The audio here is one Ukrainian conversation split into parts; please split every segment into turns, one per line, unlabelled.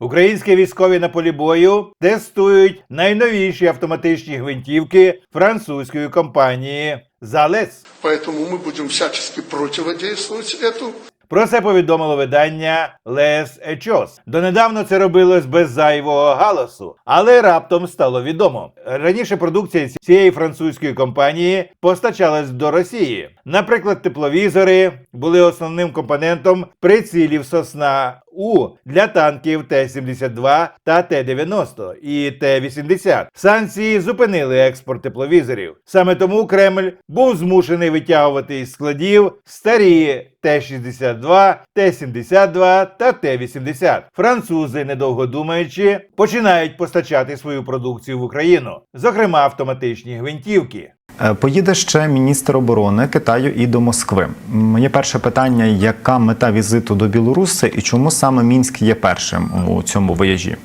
Українські військові на полі бою тестують найновіші автоматичні гвинтівки французької компанії Залес.
Поэтому мы будем всячески противодействовать этому.
Про це повідомило видання Les Echos. Донедавна це робилось без зайвого галасу, але раптом стало відомо. Раніше продукція цієї французької компанії постачалась до Росії. Наприклад, тепловізори були основним компонентом прицілів сосна у для танків Т-72 та Т-90 і Т-80. Санкції зупинили експорт тепловізорів. Саме тому Кремль був змушений витягувати із складів старі Т-62, Т-72 та Т-80. Французи, недовго думаючи, починають постачати свою продукцію в Україну, зокрема автоматичні гвинтівки.
Е, Поїде ще міністр оборони Китаю і до Москви. Моє перше питання: яка мета візиту до Білоруси і чому саме Мінськ є першим у цьому вояжі?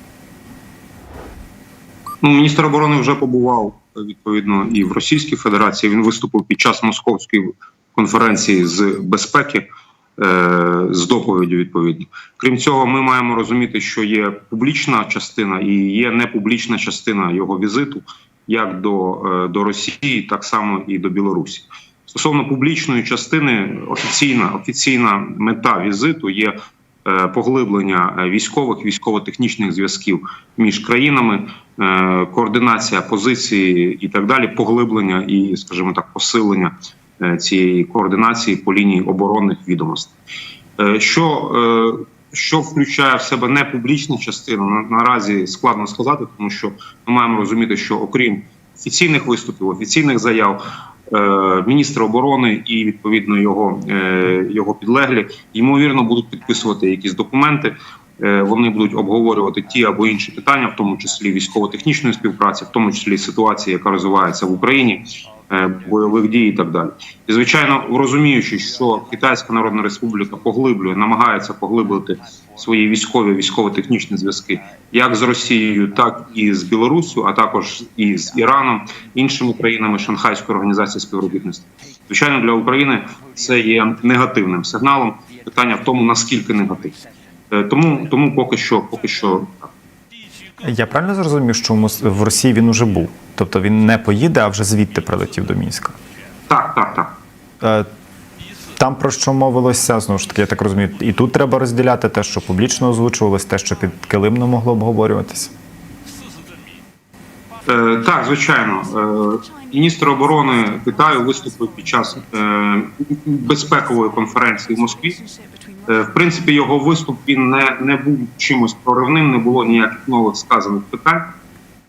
Ну, міністр оборони вже побував відповідно і в Російській Федерації. Він виступив під час московської конференції з безпеки е, з доповіддю. Відповідно, крім цього, ми маємо розуміти, що є публічна частина і є непублічна частина його візиту, як до, е, до Росії, так само і до Білорусі. Стосовно публічної частини, офіційна офіційна мета візиту є е, поглиблення е, військових військово-технічних зв'язків між країнами, координація позиції і так далі, поглиблення і, скажімо так, посилення цієї координації по лінії оборонних відомостей. Що, що включає в себе не публічна частина, на- наразі складно сказати, тому що ми маємо розуміти, що окрім офіційних виступів, офіційних заяв, е, міністр оборони і відповідно його, е, його підлеглі ймовірно будуть підписувати якісь документи. Е, Вони будуть обговорювати ті або інші питання, в тому числі військово-технічної співпраці, в тому числі ситуації, яка розвивається в Україні, бойових дій і так далі. І звичайно, розуміючи, що Китайська Народна Республіка поглиблює, намагається поглиблити свої військові військово-технічні зв'язки як з Росією, так і з Білоруссю, а також і з Іраном, іншими країнами Шанхайської організації співробітництва. Звичайно, для України це є негативним сигналом. Питання в тому, наскільки негативним. Е, Тому, тому поки що, поки що так.
Я правильно зрозумів, що в Росії він уже був, тобто він не поїде, а вже звідти прилетів до Мінська.
Так, так, так.
Е, Там про що мовилося, знову ж таки, я так розумію, і тут треба розділяти те, що публічно озвучувалось, те, що під килимно могло обговорюватися.
Е, Так, звичайно, Е, міністр оборони Китаю виступив під час е, безпекової конференції в Москві. В принципі, його виступ він не, не був чимось проривним, не було ніяких нових сказаних питань.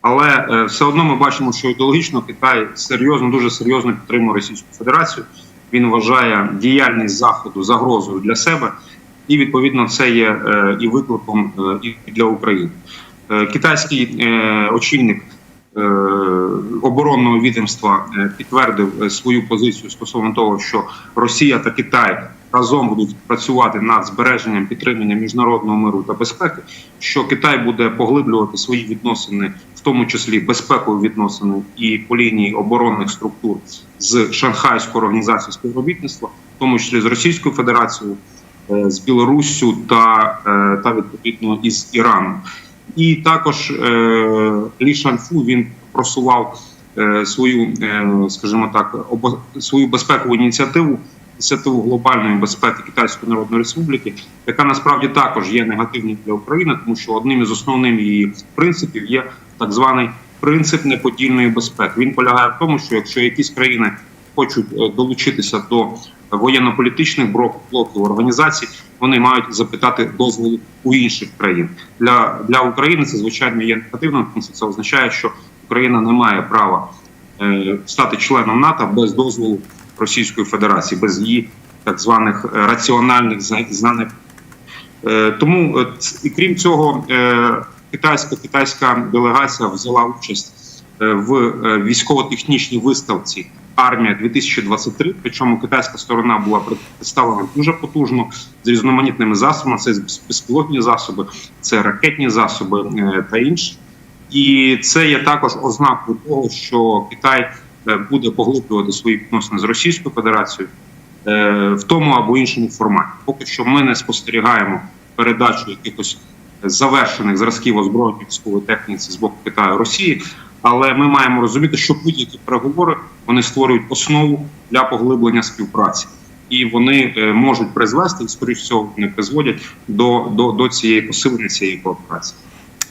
Але все одно ми бачимо, що ідеологічно Китай серйозно, дуже серйозно підтримує Російську Федерацію. Він вважає діяльність заходу загрозою для себе, і відповідно це є і викликом і для України. Китайський очільник оборонного відомства е, підтвердив е, свою позицію стосовно того, що Росія та Китай разом будуть працювати над збереженням підтримання міжнародного миру та безпеки. Що Китай буде поглиблювати свої відносини, в тому числі безпекові відносини і по лінії оборонних структур з Шанхайською організацією співробітництва, в тому числі з Російською Федерацією, е, з Білоруссю та, е, та відповідно із Іраном. І також е, Лі Шанфу він просував е, свою, е, скажімо так, свою безпекову ініціативу, ініціативу глобальної безпеки Китайської Народної Республіки, яка насправді також є негативною для України, тому що одним із основних її принципів є так званий принцип неподільної безпеки. Він полягає в тому, що якщо якісь країни хочуть е, долучитися до воєнно-політичних блок- блоків організацій, вони мають запитати дозволу у інших країн. Для, для України це звичайно є негативним, тому що це означає, що Україна не має права е, стати членом НАТО без дозволу Російської Федерації, без її так званих е, раціональних зна- знань. Е, Тому е, і крім цього, е, китайська китайська делегація взяла участь е, в військово-технічній виставці армія 2023 Причому китайська сторона була представлена дуже потужно з різноманітними засобами. Це безпілотні засоби, це ракетні засоби е, та інші. І це є також ознакою того, що Китай е, буде поглиблювати свої відносини з Російською Федерацією е, в тому або іншому форматі. Поки що ми не спостерігаємо передачу якихось завершених зразків озброєння військової техніці з боку Китаю Росії. Але ми маємо розуміти, що будь-які переговори вони створюють основу для поглиблення співпраці, і вони е, можуть призвести, скоріш всього, вони призводять до, до, до цієї посилення цієї кооперації.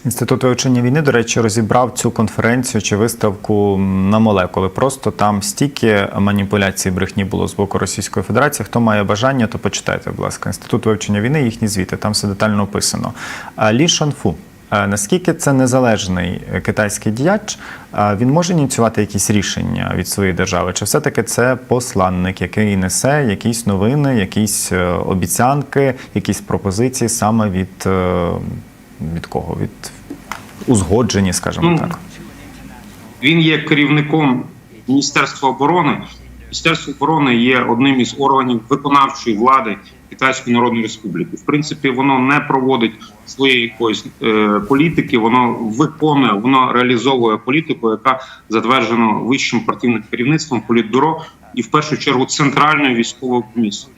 Інститут вивчення війни, до речі, розібрав цю конференцію чи виставку на молекули. Просто там стільки маніпуляцій брехні було з боку Російської Федерації. Хто має бажання, то почитайте, будь ласка. Інститут вивчення війни, їхні звіти, там все детально описано. Лі Шанфу. Е, Наскільки це незалежний е, китайський діяч, він може ініціювати якісь рішення від своєї держави? Чи все-таки це посланник, який несе якісь новини, якісь е, обіцянки, якісь пропозиції саме від, від кого? Від узгоджені, скажімо
Ну,
так.
Він є керівником Міністерства оборони. Міністерство оборони є одним із органів виконавчої влади Китайської Народної Республіки. В принципі, воно не проводить своєї якоїсь е, політики, воно виконує, воно реалізовує політику, яка затверджена вищим партійним керівництвом політбюро і в першу чергу центральною військовою комісією.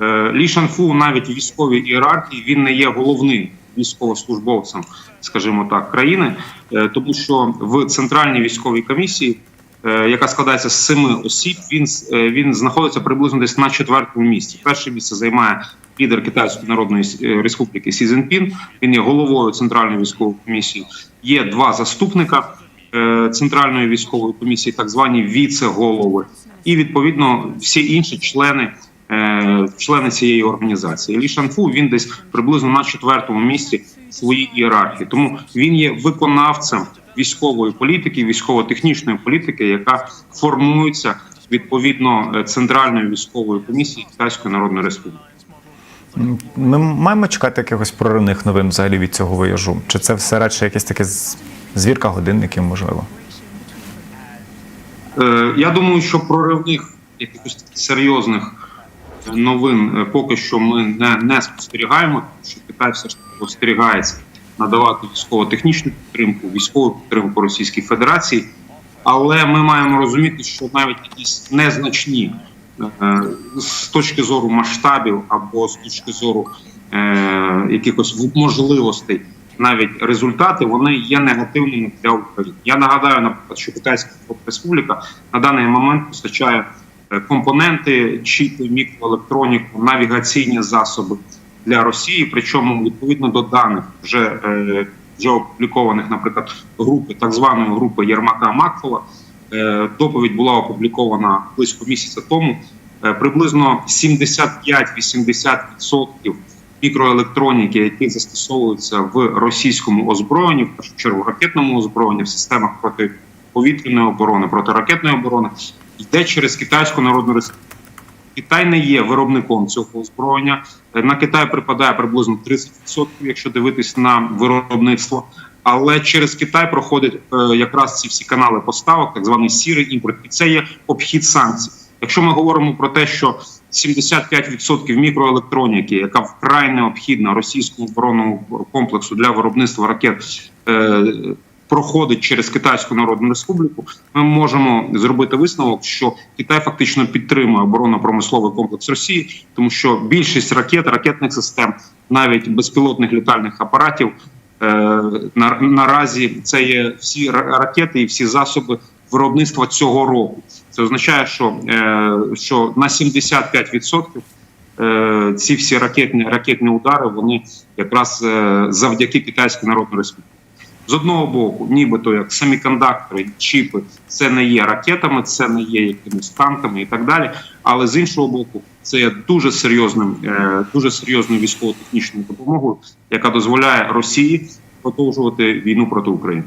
Е, Лі Шанфу навіть військовій ієрархії він не є головним військовослужбовцем, скажімо так, країни, е, тому що в центральній військовій комісії, яка складається з семи осіб, він е, він знаходиться приблизно десь на четвертому місці. Перше місце займає лідер Китайської Народної е, Республіки Сі Цзіньпін. Він є головою центральної військової комісії. Є два заступника е, центральної військової комісії, так звані віце-голови, і відповідно всі інші члени е, члени цієї організації. Лі Шанфу він десь приблизно на четвертому місці своїй ієрархії. Тому він є виконавцем військової політики, військово-технічної політики, яка формується відповідно е, центральною військовою комісією Китайської Народної Республіки.
Ми маємо чекати якихось проривних новин взагалі від цього виїжджу? Чи це все радше якесь таке звірка годинників, можливо?
Е, Я думаю, що проривних якихось таких серйозних новин е, поки що ми не, не спостерігаємо, тому що Китай все ж таки спостерігається надавати військово-технічну підтримку, військову підтримку Російській Федерації. Але ми маємо розуміти, що навіть якісь незначні е, з точки зору масштабів або з точки зору е, якихось можливостей, навіть результати, вони є негативними для України. Я нагадаю, наприклад, що Китайська Республіка на даний момент постачає е, компоненти, чіпи, мікроелектроніку, навігаційні засоби для Росії. Причому відповідно до даних вже, е, вже опублікованих, наприклад, групи так званої групи Єрмака Макфола. Е, Доповідь була опублікована близько місяця тому. Е, Приблизно 75-80% мікроелектроніки, які застосовуються в російському озброєнні, в першу чергу ракетному озброєнні, в системах протиповітряної оборони, протиракетної оборони, йде через Китайську Народну Республіку. Китай не є виробником цього озброєння. Е, На Китай припадає приблизно 30%, якщо дивитись на виробництво. Але через Китай проходять е, якраз ці всі канали поставок, так званий сірий імпорт, і це є обхід санкцій. Якщо ми говоримо про те, що 75% мікроелектроніки, яка вкрай необхідна російському оборонному комплексу для виробництва ракет, е, проходить через Китайську Народну Республіку, ми можемо зробити висновок, що Китай фактично підтримує оборонно-промисловий комплекс Росії, тому що більшість ракет, ракетних систем, навіть безпілотних літальних апаратів, е, на, наразі це є всі ракети і всі засоби виробництва цього року. Це означає, що, е, що на 75% е, ці всі ракетні ракетні удари вони якраз завдяки Китайській Народній Республіці. З одного боку, нібито як семікондактори, чіпи, це не є ракетами, це не є якимись танками і так далі. Але з іншого боку, це є дуже серйозним, е, дуже серйозною військово-технічною допомогою, яка дозволяє Росії продовжувати війну проти України.